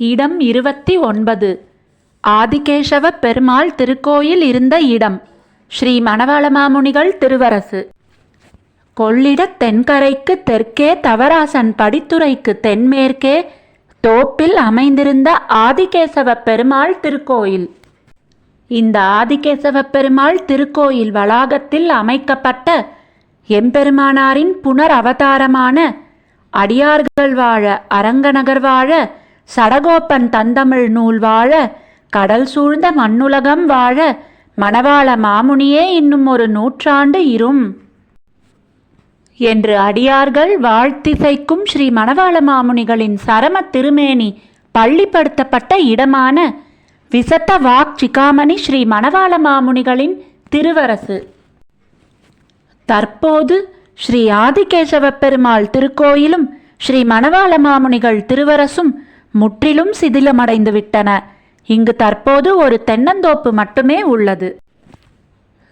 இடம் இருபத்தி ஒன்பது. ஆதிகேசவ பெருமாள் திருக்கோயில் இருந்த இடம். ஸ்ரீ மணவாளமாமுனிகள் திருவரசு. கொள்ளிடத் தென்கரைக்கு தெற்கே தவராசன் படித்துறைக்கு தென்மேற்கே தோப்பில் அமைந்திருந்த ஆதிகேசவ பெருமாள் திருக்கோயில். இந்த ஆதிகேசவ பெருமாள் திருக்கோயில் வளாகத்தில் அமைக்கப்பட்ட எம்பெருமானாரின் புனர் அவதாரமான அடியார்கள் வாழ அரங்கநகர் வாழ சடகோப்பன் தந்தமிழ் நூல் வாழ கடல் சூழ்ந்த மண்ணுலகம் வாழ மணவாள மாமுனியே இன்னும் ஒரு நூற்றாண்டு இரும். என்று அடியார்கள் வாழ்த்திசைக்கும் ஸ்ரீ மணவாள மாமுனிகளின் சரம திருமேனி பள்ளிப்படுத்தப்பட்ட இடமான விசத்த வாக் சிகாமணி ஸ்ரீ மணவாள மாமுனிகளின் திருவரசு. தற்போது ஸ்ரீ ஆதிகேசவ பெருமாள் திருக்கோயிலும் ஸ்ரீ மணவாள மாமுனிகள் திருவரசும் முற்றிலும் சிதிலமடைந்து விட்டன இங்கு தற்போது ஒரு தென்னந்தோப்பு மட்டுமே உள்ளது.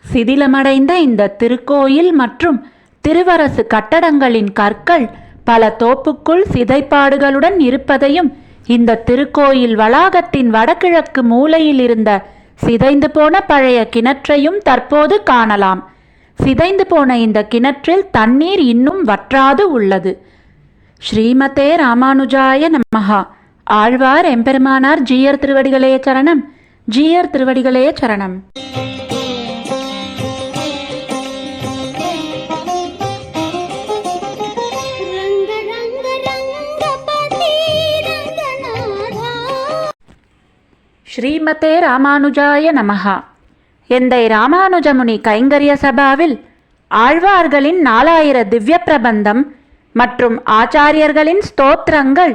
சிதிலமடைந்த இந்த திருக்கோயில் மற்றும் திருவரசு கட்டடங்களின் கற்கள் பல தோப்புக்குள் சிதைப்பாடுகளுடன் இருப்பதையும் இந்த திருக்கோயில் வளாகத்தின் வடகிழக்கு மூலையில் இருந்த சிதைந்து போன பழைய கிணற்றையும் தற்போது காணலாம். சிதைந்து போன இந்த கிணற்றில் தண்ணீர் இன்னும் வற்றாது உள்ளது. ஸ்ரீமதே ராமானுஜாய நமஹா. ஆழ்வார் எம்பெருமானார் ஜீயர் திருவடிகளே சரணம் ஜீயர் திருவடிகளே சரணம். ஸ்ரீமதே ராமானுஜாய நமஹா. எந்தை ராமானுஜமுனி கைங்கரிய சபாவில் ஆழ்வார்களின் நாலாயிர திவ்ய பிரபந்தம் மற்றும் ஆச்சாரியர்களின் ஸ்தோத்திரங்கள்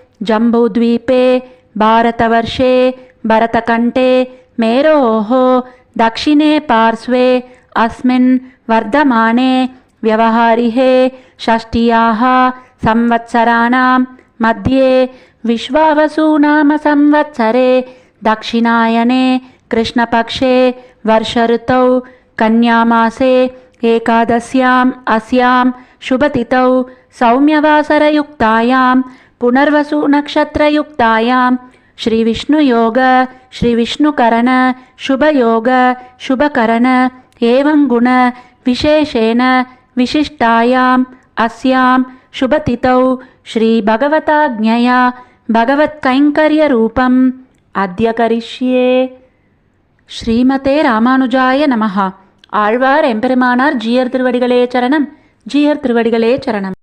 जम्बूद्वीपे भारतवर्षे भरतकण्ठे मेरोः दक्षिणे पार्श्वे अस्मिन् वर्धमाने व्यवहारिहे षष्ट्याः संवत्सराणां मध्ये विश्वावसूनाम संवत्सरे दक्षिणायने कृष्णपक्षे वर्षऋतौ कन्यामासे एकादश्याम् अस्यां शुभतिथौ सौम्यवासरयुक्तायां पुनर्वसुनक्षत्रयुक्तायां श्रीविष्णुयोग श्रीविष्णुकरण शुभयोग शुभकरण एवं गुण विशेषेण विशिष्टायाम् अस्यां शुभतिथौ श्रीभगवताज्ञया भगवत्कैङ्कर्यरूपम् अद्य करिष्ये ஸ்ரீமதே ராமானுஜாய நமஹா ஆழ்வார் எம்பெருமானார் ஜீயர் திருவடிகளே சரணம் ஜீயர் திருவடிகளே சரணம்